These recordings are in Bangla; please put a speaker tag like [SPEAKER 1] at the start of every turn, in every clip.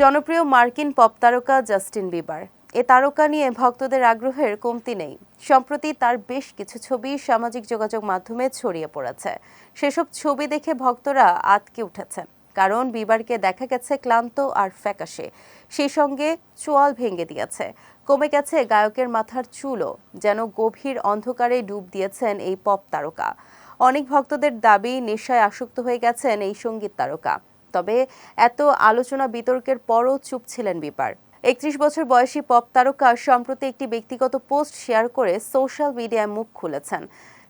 [SPEAKER 1] জনপ্রিয় মার্কিন পপ তারকা জাস্টিন বিবার। এ তারকা নিয়ে ভক্তদের আগ্রহের কমতি নেই। সম্প্রতি তার বেশ কিছু ছবি সামাজিক যোগাযোগ মাধ্যমে ছড়িয়ে পড়েছে। সেসব ছবি দেখে ভক্তরা আতকে উঠেছেন। কারণ বিবারকে দেখা গেছে ক্লান্ত আর ফ্যাকাশে। সেই সঙ্গে চোয়াল ভেঙে দিয়েছে। কমে গেছে গায়কের মাথার চুলও, যেন গভীর অন্ধকারে ডুব দিয়েছেন এই পপ তারকা। অনেক ভক্তদের দাবি, নেশায় আসক্ত হয়ে গেছেন এই সংগীত তারকা। তবে এত আলোচনা বিতর্কের পরও চুপ ছিলেন বিপার। একত্রিশ বছর বয়সী পপ তারকা সম্প্রতি একটি ব্যক্তিগত পোস্ট শেয়ার করে সোশ্যাল মিডিয়ায় মুখ খুলেছেন।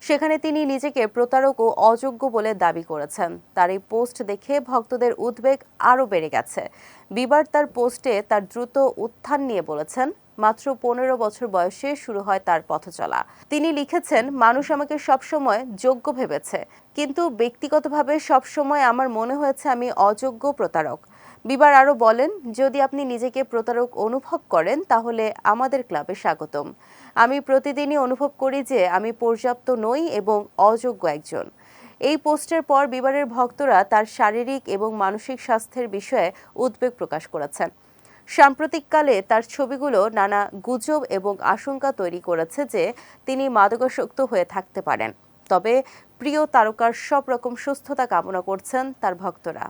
[SPEAKER 1] সেখানে তিনি নিজেকে প্রতারক ও অযোগ্য বলে দাবি করেছেন। তার এই পোস্ট দেখে ভক্তদের উদ্বেগ আরও বেড়ে গেছে। বিবার তার পোস্টে তার দ্রুত উত্থান নিয়ে বলেছেন, মাত্র পনেরো বছর বয়সে শুরু হয় তার পথচলা তিনি লিখেছেন, মানুষ আমাকে সবসময় যোগ্য ভেবেছে, কিন্তু ব্যক্তিগতভাবে সবসময় আমার মনে হয়েছে আমি অযোগ্য প্রতারক। বিবার আরও বলেন, যদি আপনি নিজেকে প্রতারক অনুভব করেন, তাহলে আমাদের ক্লাবে স্বাগতম। আমি প্রতিদিনই অনুভব করি যে আমি পর্যাপ্ত নই এবং অযোগ্য একজন। এই পোস্টের পর বিবারের ভক্তরা তার শারীরিক এবং মানসিক স্বাস্থ্যের বিষয়ে উদ্বেগ প্রকাশ করেছেন। সাম্প্রতিককালে তার ছবিগুলো নানা গুজব এবং আশঙ্কা তৈরি করেছে যে তিনি মাদকাসক্ত হয়ে থাকতে পারেন। তবে প্রিয় তারকার সব রকম সুস্থতা কামনা করছেন তার ভক্তরা।